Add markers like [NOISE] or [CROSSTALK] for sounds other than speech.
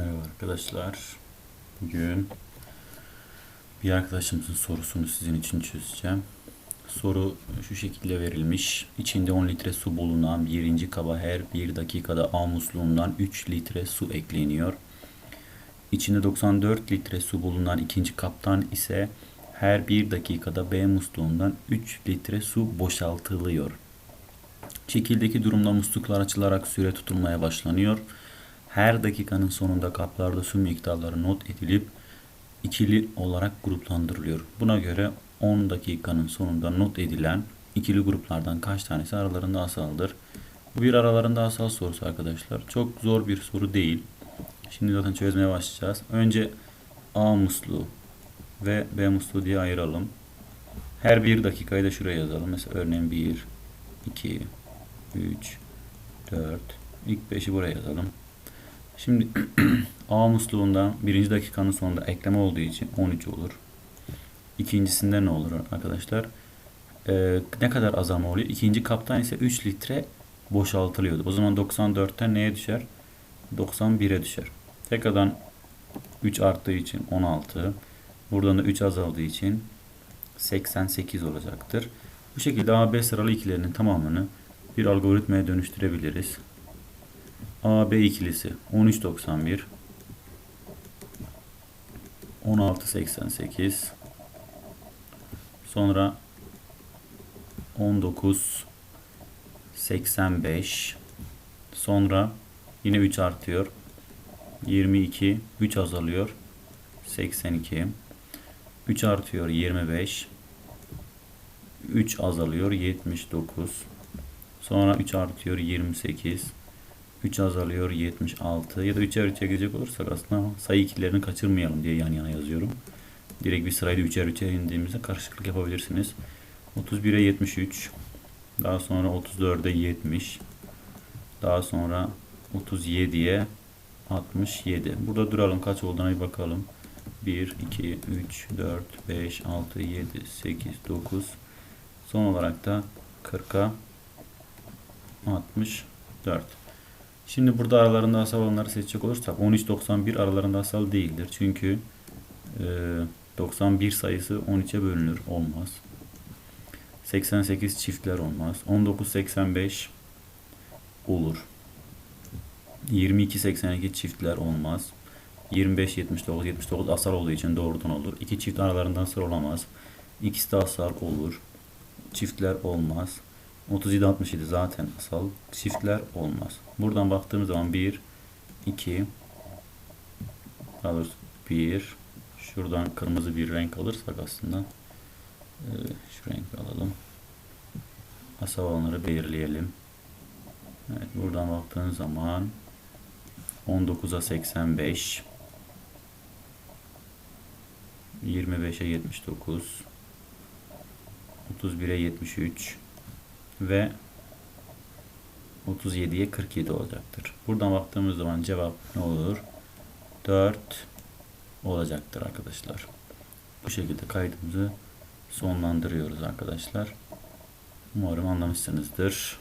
Arkadaşlar bugün bir arkadaşımızın sorusunu sizin için çözeceğim. Soru şu şekilde verilmiş. İçinde 10 litre su bulunan birinci kaba her bir dakikada A musluğundan 3 litre su ekleniyor. İçinde 94 litre su bulunan ikinci kaptan ise her bir dakikada B musluğundan 3 litre su boşaltılıyor. Şekildeki durumda musluklar açılarak süre tutulmaya başlanıyor. Her dakikanın sonunda kaplarda su miktarları not edilip ikili olarak gruplandırılıyor. Buna göre 10 dakikanın sonunda not edilen ikili gruplardan kaç tanesi aralarında asaldır? Bu bir aralarında asal sorusu arkadaşlar. Çok zor bir soru değil. Şimdi zaten çözmeye başlayacağız. Önce A musluğu ve B musluğu diye ayıralım. Her bir dakikayı da şuraya yazalım. Mesela örneğin 1, 2, 3, 4, ilk 5'i buraya yazalım. Şimdi [CLEARS THROAT] A musluğunda birinci dakikanın sonunda ekleme olduğu için 13 olur. İkincisinde ne olur arkadaşlar? Ee, ne kadar azalma oluyor? İkinci kaptan ise 3 litre boşaltılıyordu. O zaman 94'ten neye düşer? 91'e düşer. Tekrardan 3 arttığı için 16. Buradan da 3 azaldığı için 88 olacaktır. Bu şekilde AB sıralı ikilerinin tamamını bir algoritmaya dönüştürebiliriz. AB ikilisi 13.91 16.88 sonra 19.85 sonra yine 3 artıyor. 22 3 azalıyor. 82 3 artıyor 25 3 azalıyor 79 sonra 3 artıyor 28 3 azalıyor 76 ya da 3'er 3'e gelecek olursak aslında sayı ikilerini kaçırmayalım diye yan yana yazıyorum. Direkt bir sırayla 3'er 3'e indiğimizde karışıklık yapabilirsiniz. 31'e 73 daha sonra 34'e 70 daha sonra 37'ye 67. Burada duralım kaç olduğuna bir bakalım. 1, 2, 3, 4, 5, 6, 7, 8, 9 son olarak da 40'a 64. Şimdi burada aralarında asal olanları seçecek olursak 13.91 aralarında asal değildir. Çünkü e, 91 sayısı 13'e bölünür. Olmaz. 88 çiftler olmaz. 19.85 olur. 22.82 çiftler olmaz. 25 79 79 asal olduğu için doğrudan olur. İki çift aralarından asal olamaz. İkisi de asal olur. Çiftler olmaz. 37 67 zaten asal. Çiftler olmaz. Buradan baktığımız zaman 1 2 daha doğrusu 1 şuradan kırmızı bir renk alırsak aslında e, şu renk alalım. Asal olanları belirleyelim. Evet, buradan baktığınız zaman 19'a 85 25'e 79 31'e 73 ve 37'ye 47 olacaktır. Buradan baktığımız zaman cevap ne olur? 4 olacaktır arkadaşlar. Bu şekilde kaydımızı sonlandırıyoruz arkadaşlar. Umarım anlamışsınızdır.